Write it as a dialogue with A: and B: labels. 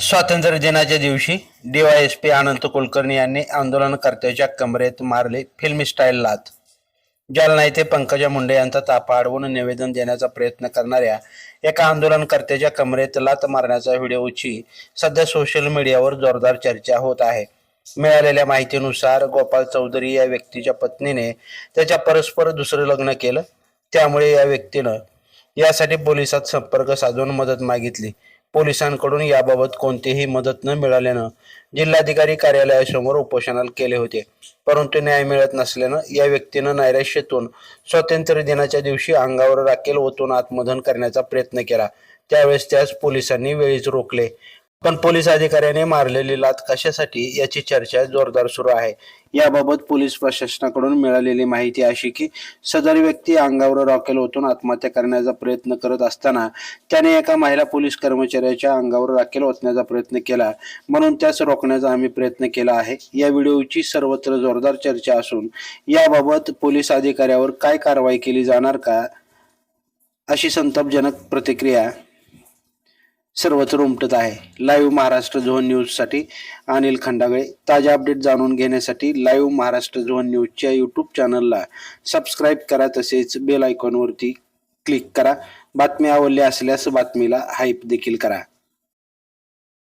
A: स्वातंत्र्य दिनाच्या दिवशी डीवायएसपी अनंत कुलकर्णी यांनी आंदोलनकर्त्याच्या कमरेत मारले फिल्म स्टाईल लात. जालना येथे पंकजा मुंडे यांचा तापा अडवून निवेदन देण्याचा प्रयत्न करणाऱ्या एका आंदोलनकर्त्याच्या कमरेत लात मारण्याच्या व्हिडिओची सध्या सोशल मीडियावर जोरदार चर्चा होत आहे. मिळालेल्या माहितीनुसार गोपाल चौधरी या व्यक्तीच्या पत्नीने त्याच्या परस्पर दुसरं लग्न केलं. त्यामुळे या व्यक्तीनं यासाठी पोलिसात संपर्क साधून मदत मागितली. पोलिसांकडून याबाबत कोणतीही मदत न मिळाल्यानं जिल्हाधिकारी कार्यालयासमोर उपोषणाला केले होते. परंतु न्याय मिळत नसल्यानं या व्यक्तीनं नैराश्यतून स्वातंत्र्य दिनाच्या दिवशी अंगावर राखेल ओतून आत्मदहन करण्याचा प्रयत्न केला. त्यावेळेस त्यास पोलिसांनी वेळीच रोखले. पण पोलीस अधिकाऱ्याने मारलेली लात कशासाठी याची चर्चा जोरदार सुरू आहे. याबाबत पोलीस प्रशासनाकडून मिळालेली माहिती अशी की सदर व्यक्ती अंगावर रॉकेल ओतून आत्महत्या करण्याचा प्रयत्न करत असताना त्याने एका महिला पोलीस कर्मचाऱ्याच्या अंगावर राखेल ओतण्याचा प्रयत्न केला. म्हणून त्यास रोखण्याचा आम्ही प्रयत्न केला आहे. या व्हिडिओची सर्वत्र जोरदार चर्चा असून याबाबत पोलीस अधिकाऱ्यावर काय कारवाई केली जाणार का अशी संतापजनक प्रतिक्रिया सर्वत्र उमटत आहे. लाईव्ह महाराष्ट्र झोन न्यूजसाठी अनिल खंडागळे. ताज्या अपडेट जाणून घेण्यासाठी लाईव्ह महाराष्ट्र झोन न्यूजच्या यूट्यूब चॅनलला सबस्क्राईब करा. तसेच बेल आयकॉनवरती क्लिक करा. बातमी आवडली असल्यास बातमीला हाईप देखील करा.